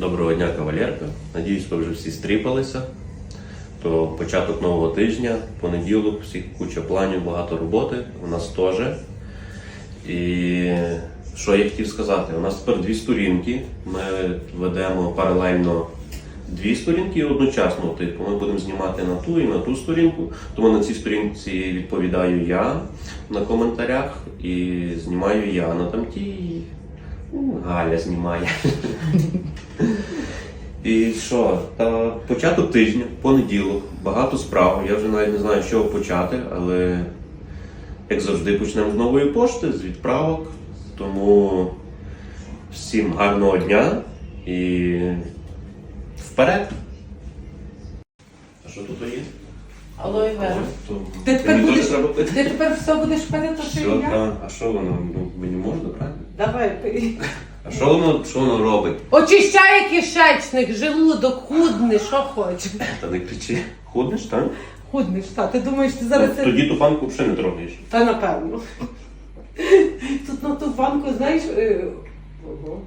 Доброго дня, кавалерка. Надіюсь, ви вже всі стріпалися. То початок нового тижня, понеділок, всіх куча планів, багато роботи. У нас теж. І що я хотів сказати? У нас тепер дві сторінки. Ми ведемо паралельно дві сторінки одночасно. Типу, ми будемо знімати на ту і на ту сторінку. Тому на цій сторінці відповідаю я на коментарях і знімаю я. На там тій ну, Галя знімає. І що? Та початок тижня, понеділок, багато справ. Я вже навіть не знаю, з чого почати, але як завжди почнемо з нової пошти, з відправок. Тому всім гарного дня і вперед! А що тут є? Алоє вера. Ти тепер будеш- Ти тепер все будеш пити, то що і я? а що воно? Ну, мені можна? Давай пий. А що воно, що воно робить? Очищає кишечник, желудок, худний, що хочеш. Та не кричи. Ходиш, так? Худнеш, та. Ти думаєш, ти зараз... це- Тоді ту панку взагалі не трогаєш. Та напевно. Тут на ту банку, знаєш. е, ого.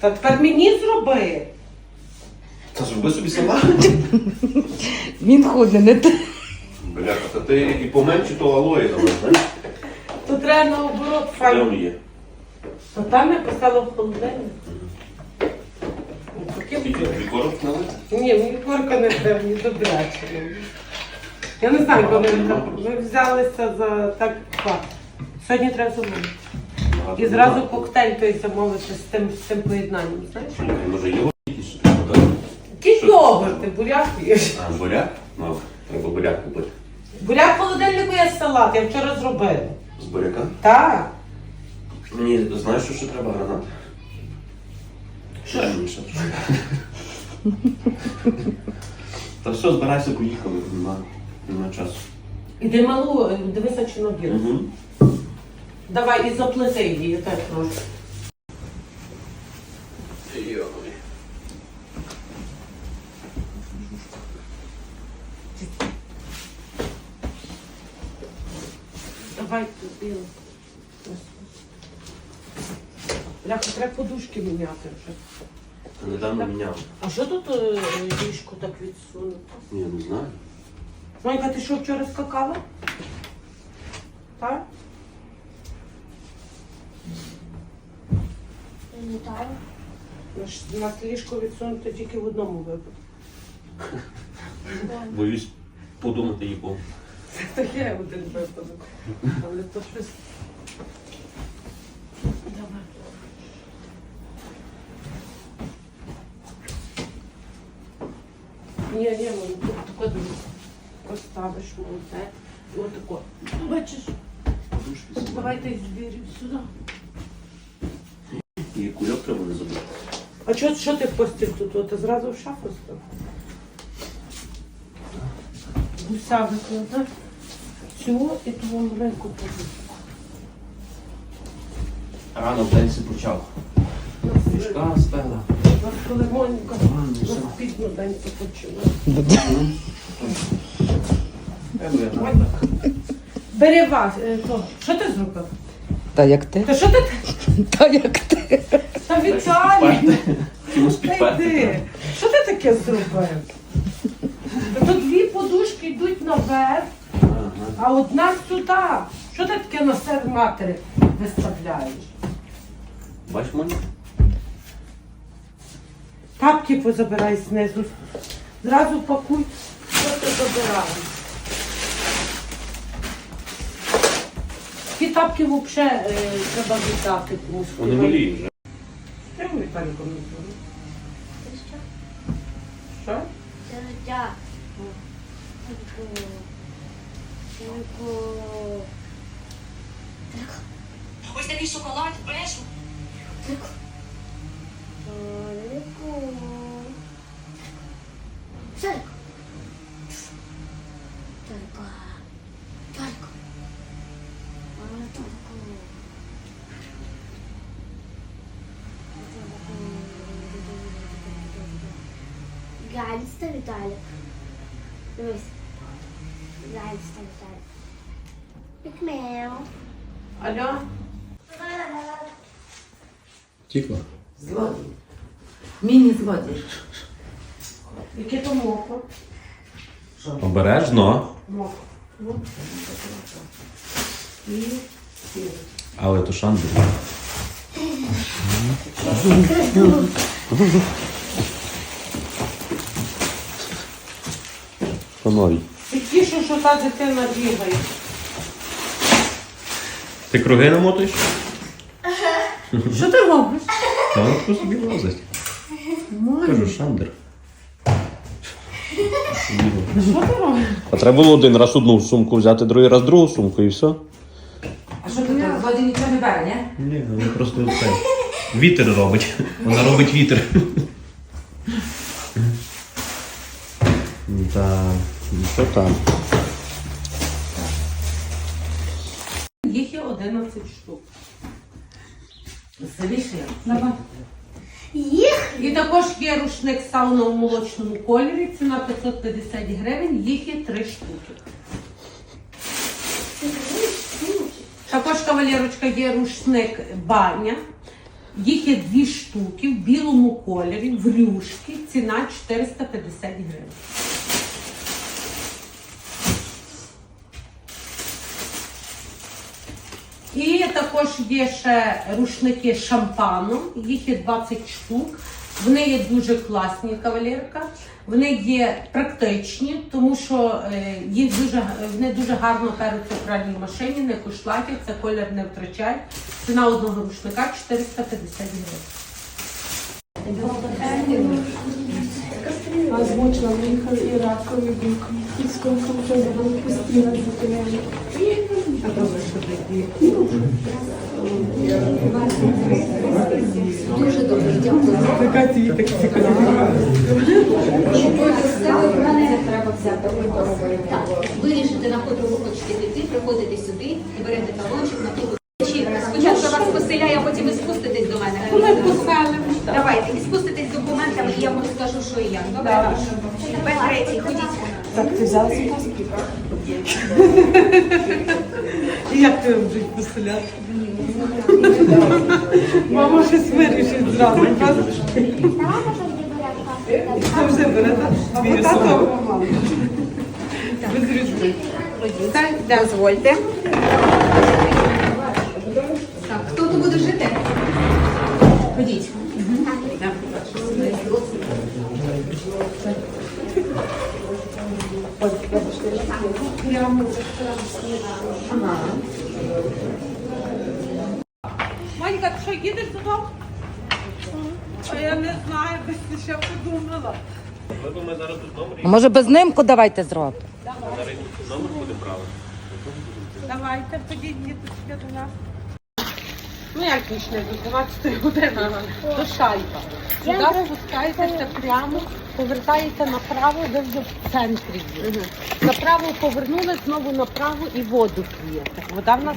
Та тепер мені зроби. Та зроби собі сама. Він худне, не те. Бляха, та ти і поменше то алої давай, знаєш? То треба наоборот Де файно. є? То там я поставила в холодильник. Ну, таке Скільки налити? Ні, мені корка не треба, мені добряче. Я не знаю, коли ми, взялися за так факт. Сьогодні треба замовити. І зразу коктейль той замовити з тим, з тим поєднанням, знаєш? Слухай, Може його якісь що треба дати? Який йогурт, ти буряк їш. А, буряк? Ну, треба буряк купити. Буряк в холодильнику є салат, я вчора зробила. З буряка? Так. Мені, знаєш, що ще треба гранат? Що Дай мені ще трошки. Та все, збирайся, поїхали. Нема, нема часу. Іди малу, дивися, чи набір. Угу. Давай і заплети її, я так прошу. Давай тобі. Ляха, треба подушки міняти вже. Недавно міняв. А що тут е, ліжко так відсунуто? Ні, не знаю. Монька, ти що вчора скакала? Так? Пам'ятаю. Наш- У нас ліжко відсунуто тільки в одному випадку. Боюсь подумати їбом. Це є один випадок. Але то щось. Давай. Ні, ні, тут тако. Поставиш молоте. І отако. Бачиш? Подушки Давайте звірів сюди. І кульок треба не забути. А що, що ти постів тут? О, Ти зразу в шафу став? Гуся викладай. Цю і ту маленьку позицію. Рано в день си почав. Мішка стела. Моніка нас пізно день починає. Бери вас. то. Що ти зробив? Та як ти? Та що ти? Та як ти? Та Віталій! Та йди. Що ти таке зробив? Та тут дві подушки йдуть наверх, а одна сюди. Що ти таке на серед матері виставляєш? Бач, Моня? Тапки позабирай знизу. Зразу пакуй, що ти забираєш. Ті тапки взагалі е, треба віддати комусь. Вони малі вже. Вам Віталій коментую. Ти що? Що? Це життя. Ось такий шоколад, брешу. Тільки... Тільки... Тільки... Тільки... Ганста Віталік. Дивись. Ганста Віталік. Пікмео. Алло? Тихо. Злодій. Міні-злодій. Яке то моко? Обережно, Моко. Ну, І сіль. але то шанс. По новій. Ти тішу, що та дитина бігає. Ти круги намотуєш? Що ти робиш? Та воно просто собі лазить. Кажу, шандер. Що ти робиш? А треба було один раз одну сумку взяти, другий раз другу сумку і все. А що тут? Злодій нічого не бере, ні? Ні, вона просто це. Вітер робить. Вона робить вітер. Ну що там? Їх є 11 штук. Веселіше. Їх І також є рушник сауна в молочному кольорі, ціна 550 гривень, їх є 3 штуки. Також кавалерочка є рушник баня. Їх є дві штуки в білому кольорі, в рюшки, ціна 450 гривень. І також є ще рушники з шампаном, їх є 20 штук. Вони є дуже класні кавалерка. Вони є практичні, тому що е, їх дуже вони дуже гарно перуться в пральній машині, не кошлатять, це колір не втрачає. Ціна одного рушника 450 гривень. Озвучила, виїхали і ракові. І сколько вже постійно зупиняли. Дуже добре, дякую. Треба взяти. Так, вирішите, на котру ви хочете піти, приходите сюди і берете талончик на ту. Спочатку вас поселяю, а потім ви спуститесь до мене. Давайте, і спуститесь з документами, і я вам розкажу, що і як. Добре? Тепер третій, ходіть. Так, ти взяла свій паспорт? І як ти вже поселяти? Мама щось вирішить зразу. Це вже бере, так? Твій тато. Без різниці. Дозвольте. Так, хто тут буде жити? Ходіть. Манька, ти що, їдеш додому? А я не знаю, десь ти ще подумала. Ми зараз тут номер А може без нимку давайте зробимо? номер буде правильно. Давайте, ходіть, діточки, до нас. Ну як пішли до 12 години? До шайба. Сюди спускаєтеся прямо, повертаєте направо, ви вже в центрі є. Направо повернули, знову направо і воду п'єте. Вода в нас.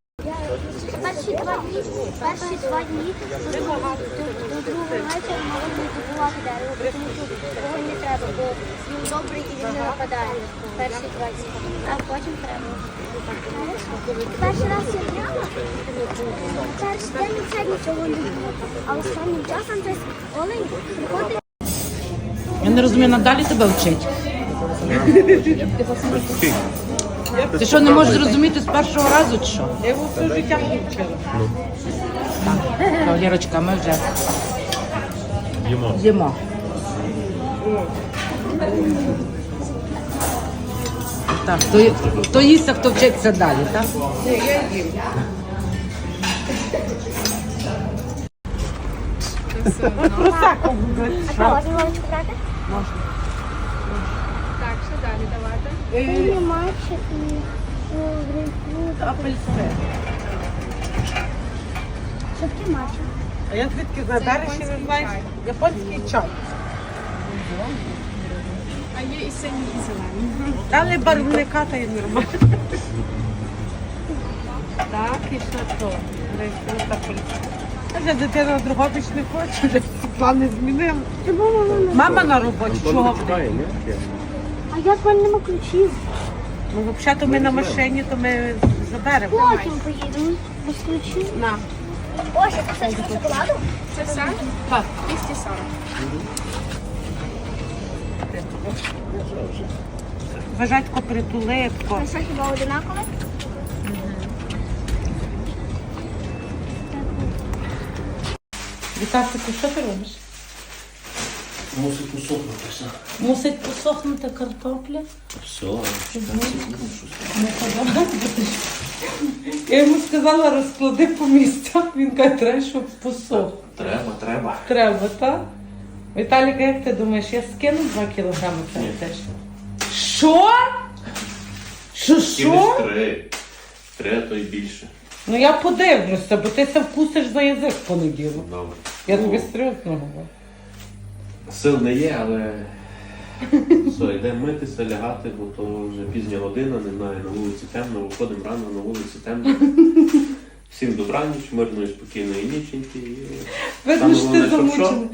перші два дні, перші два дні до другого до, до другого вечора мали не добувати дерево, тому що його не треба, бо він добрий і він не нападає. Перші два дні. А потім треба. Перший раз я прямо, перший день це нічого не було. А останнім часом десь олень приходить. Я не розумію, надалі тебе вчить. Ти що, не можеш зрозуміти з першого разу чи що? Я його все життя вчила. Кавалерочка, ми вже Їмо. їмо. Так, хто, хто їсть, а хто вчиться далі, так? Просаку буде. А що, можна маличку брати? І матчі, і грейпфрут. Апельсин. Що таке матчі? А я звідки знаю? Далі ще не знаєш? Японський чай. А є і сині, і зелені. Дали барвника та й нормально. Так, і ще то. Грейпфрут, апельсин. Вже дитина Дрогобич не хоче, вже плани змінили. Мама на роботі, чого буде? А як в мене нема ключів? Ну, взагалі, то ми на машині, то ми заберемо. Потім поїдемо без ключів. На. Ось, це все шоколаду? Це все? Так. 240. Вважатько притулитко. Це все хіба одинакове? Вітасику, що ти робиш? Мусить усохнути все. Мусить посохнути картопля. Все, Не подавай, будеш. Я йому сказала, розклади по місцях. Він каже, треба, щоб посох. Треба, треба. Треба, так? Віталіка, як ти думаєш, я скину 2 кілограми Ні. це теж? Що? Що, Кінець що? три. Три, а то й більше. Ну я подивлюся, бо ти це вкусиш за язик в понеділок. Добре. Я Ну, тобі серйозно говорю. Сил не є, але все, йдемо митися, лягати, бо то вже пізня година, не знаю, на вулиці темно, виходимо рано, на вулиці темно. Всім добраніч, мирної, спокійної ніченьки. І... Видно, що ти головне, щоб замучений.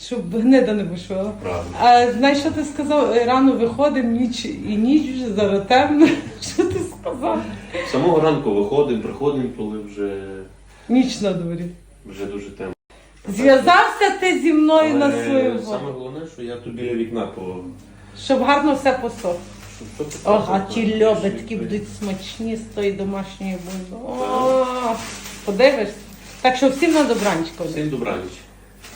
Щоб гнида не вийшла. Правильно. А знаєш, що ти сказав? Рано виходимо, ніч і ніч вже зараз темно. Що ти сказав? З Самого ранку виходимо, приходимо, коли вже, Ніч на дворі. вже дуже темно. Зв'язався ти зі мною на свою Саме головне, що я тут біля вікна по. Щоб гарно все посох. щоб- щоб Ох, а ті льобитки якби- будуть смачні з тої домашньої бульби. О, Подивишся. Так що всім на добранчику. Всім добраніч.